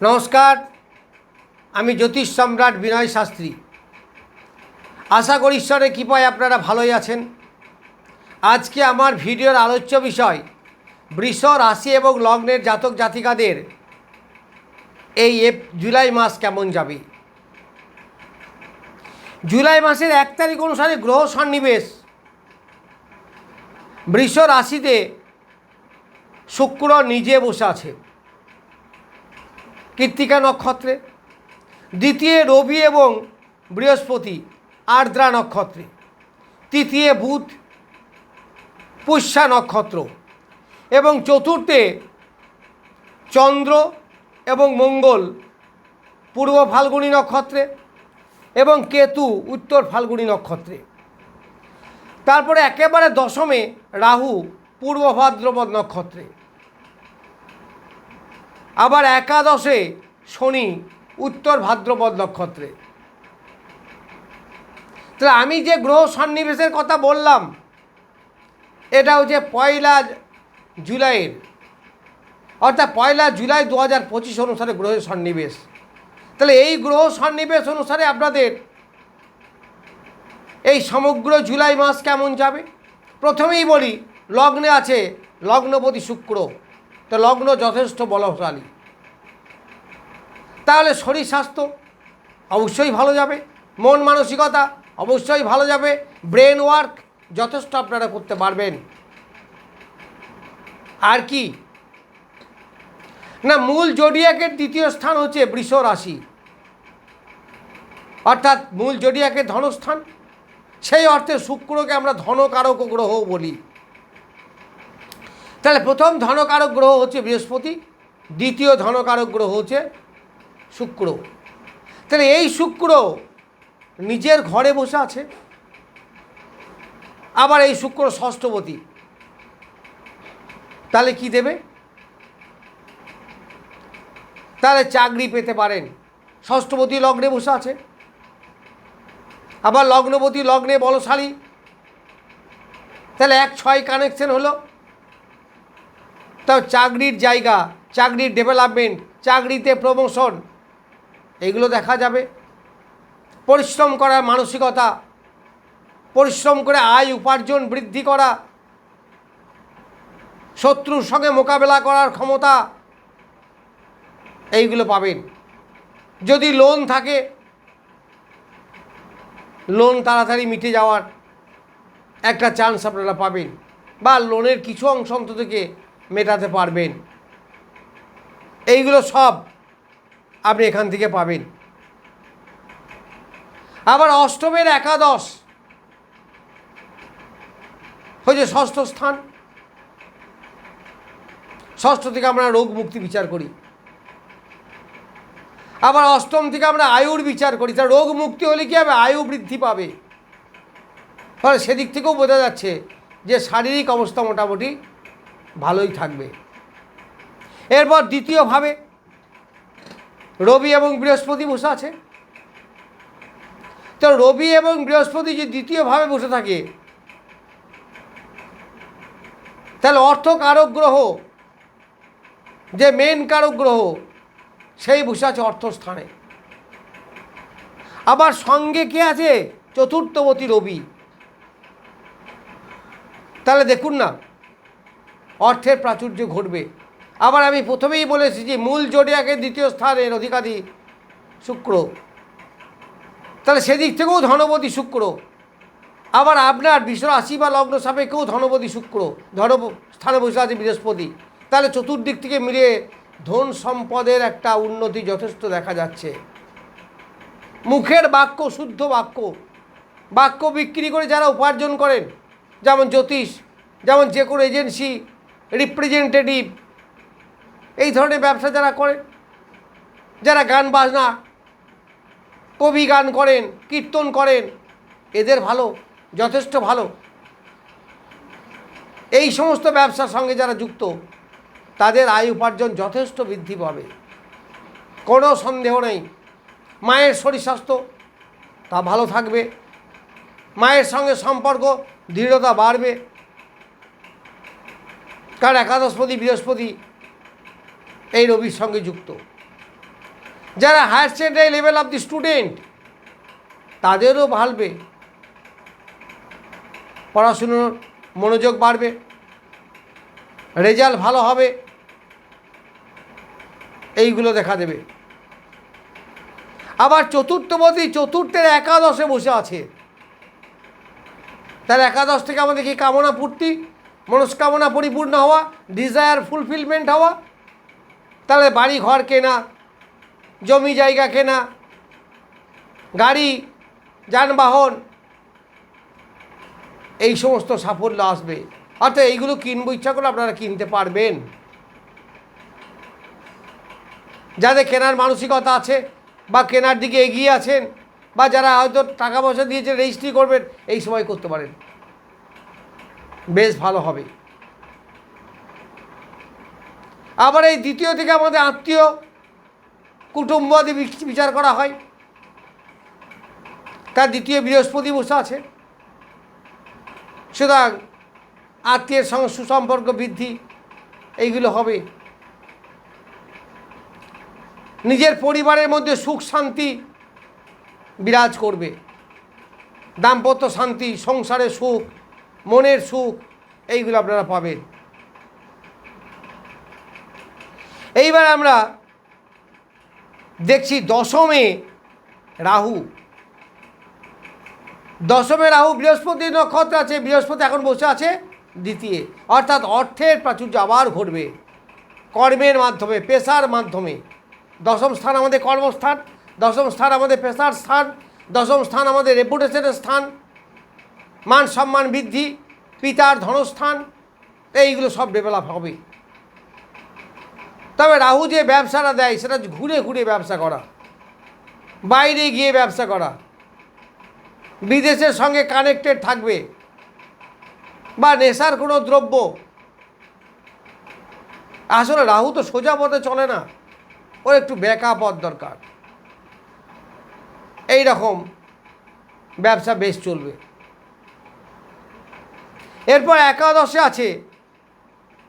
নমস্কার, আমি জ্যোতিষ সম্রাট বিনয় শাস্ত্রী। আশা করি ঈশ্বরের কৃপায় আপনারা ভালোই আছেন। আজকে আমার ভিডিওর আলোচ্য বিষয়, বৃষ রাশি এবং লগ্নের জাতক জাতিকাদের এই জুলাই মাস কেমন যাবে? জুলাই মাসের এক তারিখ অনুসারে গ্রহ সন্নিবেশ। বৃষ রাশিতে শুক্র নিজে বসে আছে। কৃত্তিকা নক্ষত্রে, দ্বিতীয় রবি এবং বৃহস্পতি আর্দ্রা নক্ষত্রে, তৃতীয় বুধ পুষ্যা নক্ষত্র এবং চতুর্থে চন্দ্র এবং মঙ্গল পূর্ব ফাল্গুনী নক্ষত্রে এবং কেতু উত্তর ফাল্গুনী নক্ষত্রে। তারপরে একেবারে দশমে রাহু, পূর্ব ভাদ্রপদ নক্ষত্রে। আবার একাদশে শনি, উত্তর ভাদ্রপদ নক্ষত্রে। তাহলে আমি যে গ্রহ সন্নিবেশের কথা বললাম এটা হচ্ছে পয়লা জুলাইয়ের, অর্থাৎ পয়লা জুলাই দু হাজার পঁচিশ অনুসারে গ্রহের সন্নিবেশ। তাহলে এই গ্রহ সন্নিবেশ অনুসারে আপনাদের এই সমগ্র জুলাই মাস কেমন যাবে? প্রথমেই বলি, লগ্নে আছে লগ্নপতি শুক্র। তো লগ্ন যথেষ্ট বলশালী। তাহলে শরীর স্বাস্থ্য অবশ্যই ভালো যাবে, মন মানসিকতা অবশ্যই ভালো যাবে ব্রেন ওয়ার্ক যথেষ্ট আপনারা করতে পারবেন। আর কি? না, মূল জোডিয়াকের দ্বিতীয় স্থান হচ্ছে বৃষ রাশি। অর্থাৎ মূল জোডিয়াকের ধনস্থান, সেই অর্থে শুক্রকে আমরা ধনকারক গ্রহ বলি। তাহলে প্রথম ধনকারক গ্রহ হচ্ছে বৃহস্পতি, দ্বিতীয় ধনকারক গ্রহ হচ্ছে শুক্র। তাহলে এই শুক্র নিজের ঘরে বসে আছে, আবার এই শুক্র ষষ্ঠপতি। তাহলে কি দেবে? তাহলে চাকরি পেতে পারেন। ষষ্ঠপতি লগ্নে বসে আছে, আবার লগ্নপতি লগ্নে বলশালী। তাহলে এক ছয় কানেকশন হলো। তাও চাকরির জায়গা, চাকরির ডেভেলপমেন্ট চাকরিতে প্রমোশন এগুলো দেখা যাবে। পরিশ্রম করার মানসিকতা, পরিশ্রম করে আয় উপার্জন বৃদ্ধি করা, শত্রুর সঙ্গে মোকাবেলা করার ক্ষমতা, এইগুলো পাবেন। যদি লোন থাকে লোন তাড়াতাড়ি মিটে যাওয়ার একটা চান্স আপনারা পাবেন বা লোনের কিছু অংশ অন্ততকে মেটাতে পারবেন। এইগুলো সব আপনি এখান থেকে পাবেন। আবার অষ্টমের একাদশ। হচ্ছে ষষ্ঠ স্থান। ষষ্ঠ থেকে আমরা রোগ মুক্তি বিচার করি। আবার অষ্টম থেকে আমরা আয়ুর বিচার করি। তা রোগ মুক্তি হলে কি হবে? আয়ু বৃদ্ধি পাবে। ফলে সেদিক থেকেও বোঝা যাচ্ছে যে শারীরিক অবস্থা মোটামুটি ভালোই থাকবে। এরপর দ্বিতীয়ভাবে রবি এবং বৃহস্পতি বসে আছে। তো রবি এবং বৃহস্পতি যে দ্বিতীয়ভাবে বসে থাকে, তাহলে অর্থ কারক গ্রহ, যে মেন কারক গ্রহ, সেই বসে আছে অর্থস্থানে আবার সঙ্গে কে আছে? চতুর্থবতী রবি। তাহলে দেখুন না, অর্থের প্রাচুর্য ঘটবে। আবার আমি প্রথমেই বলেছি যে মূল জোডিয়াকে দ্বিতীয় স্থানের অধিকারী শুক্র। তাহলে সেদিক থেকেও ধনপতি শুক্র। আবার আপনার বিশ্ব রাশি বা লগ্ন সাপেক্ষেও ধনপতি শুক্র, ধন স্থানে বসে আছে বৃহস্পতি। তাহলে চতুর্দিক থেকে মিলিয়ে ধন সম্পদের একটা উন্নতি যথেষ্ট দেখা যাচ্ছে। মুখের বাক্য, শুদ্ধ বাক্য বাক্য বিক্রি করে যারা উপার্জন করেন, যেমন জ্যোতিষ, যেমন যে কোনো এজেন্সি রিপ্রেজেন্টেটিভ এই ধরনের ব্যবসা যারা করেন, যারা গান বাজনা, কবি গান করেন, কীর্তন করেন, এদের ভালো, যথেষ্ট ভালো। এই সমস্ত ব্যবসার সঙ্গে যারা যুক্ত, তাদের আয় উপার্জন যথেষ্ট বৃদ্ধি পাবে। কোনো সন্দেহ নেই, মায়ের শরীর স্বাস্থ্য তা ভালো থাকবে, মায়ের সঙ্গে সম্পর্ক, দৃঢ়তা বাড়বে। কারণ একাদশপতি বৃহস্পতি এই রবির সঙ্গে যুক্ত। যারা higher secondary level of the student তাদেরও ভালবে পড়াশুনোর মনোযোগ বাড়বে। রেজাল্ট ভালো হবে। এইগুলো দেখা দেবে। আবার চতুর্থপদী চতুর্থের একাদশে বসে আছে। তার একাদশ থেকে আমাদের কি কামনা পূর্তি, মনস্কামনা পরিপূর্ণ হওয়া ডিজায়ার ফুলফিলমেন্ট হওয়া তাহলে বাড়ি ঘর কেনা, জমি জায়গা কেনা, গাড়ি, যানবাহন, এই সমস্ত সাফল্য আসবে। অর্থাৎ এইগুলো কিনবো, ইচ্ছা করে আপনারা কিনতে পারবেন। যাদের কেনার মানসিকতা আছে বা কেনার দিকে এগিয়ে আছেন বা যারা হয়তো টাকা পয়সা দিয়েছে রেজিস্ট্রি করবেন, এই সময় করতে পারেন। বেশ ভালো হবে। আবার এই দ্বিতীয় থেকে আমাদের আত্মীয় কুটুম্বাদি বিচ- বিচার করা হয়। তার দ্বিতীয় বৃহস্পতি বসে আছে। সুতরাং আত্মীয়ের সঙ্গে সুসম্পর্ক বৃদ্ধি, এইগুলো হবে। নিজের পরিবারের মধ্যে সুখ শান্তি বিরাজ করবে। দাম্পত্য শান্তি, সংসারের সুখ, মনের সুখ, এইগুলো আপনারা পাবেন। এইবার আমরা দেখছি দশমে রাহু। দশমে রাহু বৃহস্পতি নক্ষত্র আছে, বৃহস্পতি এখন বসে আছে দ্বিতীয়। অর্থাৎ অর্থের প্রাচুর্য আবার ঘটবে। কর্মের মাধ্যমে, পেশার মাধ্যমে। দশম স্থান আমাদের কর্মস্থান, দশম স্থান আমাদের পেশার স্থান, দশম স্থান আমাদের রেপুটেশনের স্থান, মান সম্মান বৃদ্ধি, পিতার ধনস্থান, এইগুলো সব ডেভেলপ হবে। তবে রাহু যে ব্যবসাটা দেয়, সেটা ঘুরে ঘুরে ব্যবসা করা। বাইরে গিয়ে ব্যবসা করা। বিদেশের সঙ্গে কানেক্টেড থাকবে। বা নেশার কোনো দ্রব্য। আসলে রাহু তো সোজা পথে চলে না। ওর একটু ব্যাকা পথ দরকার। এই রকম ব্যবসা বেশ চলবে। এরপর একাদশে আছে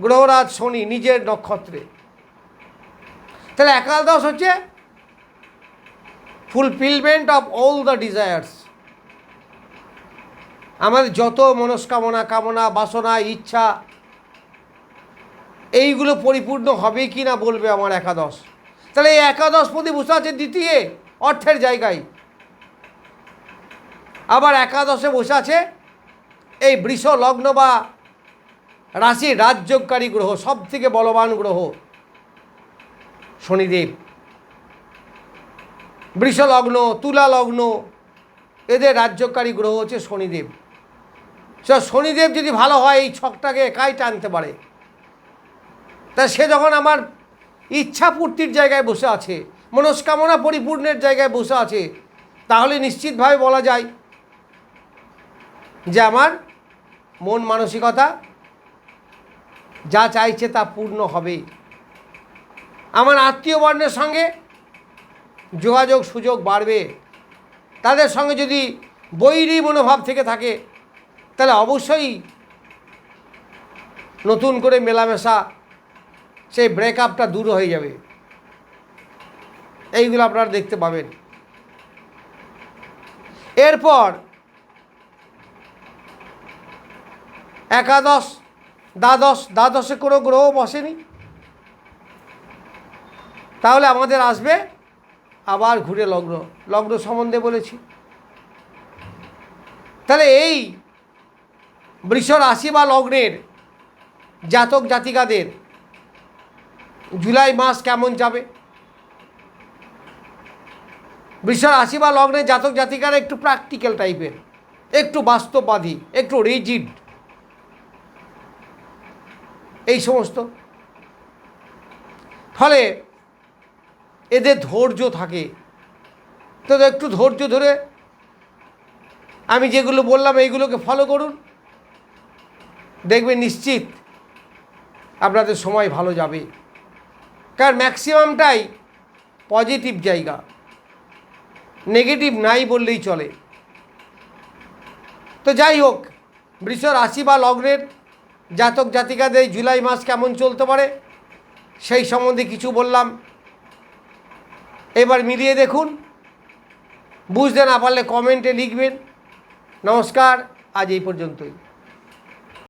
গ্রহরাজ শনি নিজের নক্ষত্রে। তাহলে একাদশ হচ্ছে fulfilment of all the desires আমাদের যত মনস্কামনা, কামনা, বাসনা, ইচ্ছা, এইগুলো পরিপূর্ণ হবে কি না বলবে আমার একাদশ? তাহলে এই একাদশ প্রতি বসে আছে দ্বিতীয় অর্থের জায়গায়। আবার একাদশে বসে আছে এই বৃষ লগ্ন বা রাশির রাজযোগকারী গ্রহ সব থেকে বলবান গ্রহ। শনিদেব। বৃষলগ্ন তুলা লগ্ন এদের রাজ্যকারী গ্রহ হচ্ছে শনিদেব। সে শনিদেব যদি ভালো হয়, এই ছকটাকে একাই টানতে পারে। তা সে যখন আমার ইচ্ছা পূর্তির জায়গায় বসে আছে, মনস্কামনা পরিপূর্ণের জায়গায় বসে আছে, তাহলে নিশ্চিতভাবে বলা যায় যে আমার মন মানসিকতা যা চাইছে তা পূর্ণ হবে। আমার আত্মীয় বর্ণের সঙ্গে যোগাযোগ সুযোগ বাড়বে। তাদের সঙ্গে যদি বৈরী মনোভাব থেকে থাকে, তাহলে অবশ্যই নতুন করে মেলামেশা, সেই ব্রেকআপটা দূর হয়ে যাবে। এইগুলো আপনারা দেখতে পাবেন। এরপর একাদশ, দ্বাদশ, দ্বাদশে কোনো গ্রহ বসেনি। তাহলে আমাদের আসবে আবার ঘুরে লগ্ন লগ্ন সম্বন্ধে বলেছি। তাহলে এই বৃষ রাশি বা লগ্নের জাতক জাতিকাদের জুলাই মাস কেমন যাবে? বৃষ রাশি বা লগ্নের জাতক জাতিকারা একটু প্র্যাকটিক্যাল টাইপের একটু বাস্তববাদী, একটু রিজিড এই সমস্ত। ফলে এদের ধৈর্য থাকে, তো একটু ধৈর্য ধরে আমি যেগুলো বললাম এইগুলোকে ফলো করুন। দেখবেন নিশ্চিত আপনাদের সময় ভালো যাবে। কারণ ম্যাক্সিমামটাই পজিটিভ জায়গা। নেগেটিভ নাই বললেই চলে। তো যাই হোক, বৃষ রাশি বা লগ্নের জাতক জাতিকাদের জুলাই মাস কেমন চলতে পারে, সেই সম্বন্ধে কিছু বললাম। এবার মিলিয়ে দেখুন। বুঝতে না পারলে কমেন্টে লিখবেন। নমস্কার আজ এই পর্যন্তই।